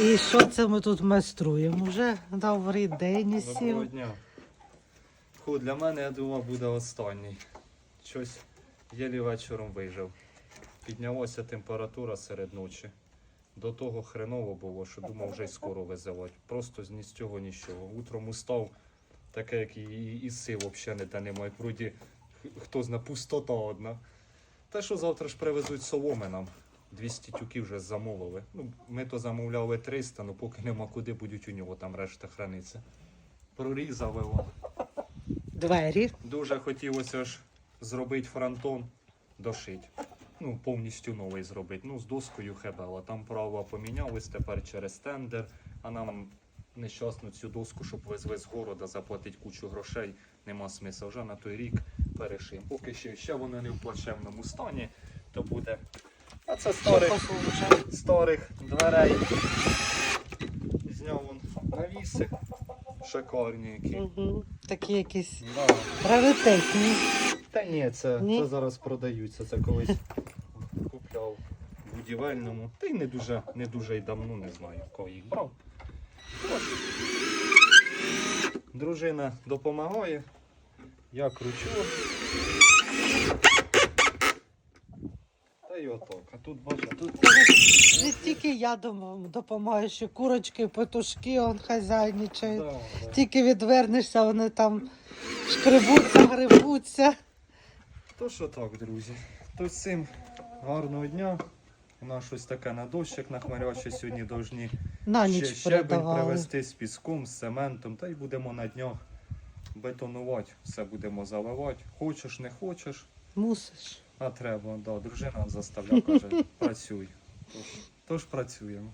І що це ми тут майструємо? Вже добрий день Доброго дня. Фу, для мене, я думав, буде останній. Щось єлі вечором вижив. Піднялася температура серед ночі. До того хреново було, що думав вже й скоро визивати. Просто ні з цього нічого. Утром устав, таке, як і, і, і сил взагалі не та немає. Вроді хто зна, пустота одна. Та що завтра ж привезуть соломи нам. 200 тюків вже замовили. Ну, ми то замовляли 300, ну поки нема куди будуть у нього там решта храниться. Прорізали. о. Двері. Дуже хотілося ж зробити фронтон, дошить. Ну, повністю новий зробити. Ну, з доскою хебела. Там права помінялись тепер через тендер, а нам нещасну цю доску, щоб везли з города, заплатити кучу грошей, нема смисла. Вже на той рік перешим. Поки ще, ще воно не в плачевному стані, то буде. А це старих, старих дверей. Зняв вон навіси. Шикарні які. Угу. Такі якісь Да. раритетні. Та ні, це, Ні? це зараз продаються. Це колись купляв в будівельному. Та й не дуже, не дуже й давно не знаю, кого їх брав. От. Дружина допомагає. Я кручу. Та й отак. А тут бачите, тут Не тільки я допомагаю, що курочки, петушки, он хазяйничають. да, да. Тільки відвернешся, вони там шкребуться, грибуться. То що так, друзі. То всім гарного дня. У нас щось таке на дощик нахмаряче сьогодні повинні На Ще щебень привезти з піском, з цементом, та й будемо на днях бетонувати, все будемо заливати. Хочеш, не хочеш, Мусиш. А треба. Да, дружина заставляє, каже, працюй. Тож, тож працюємо.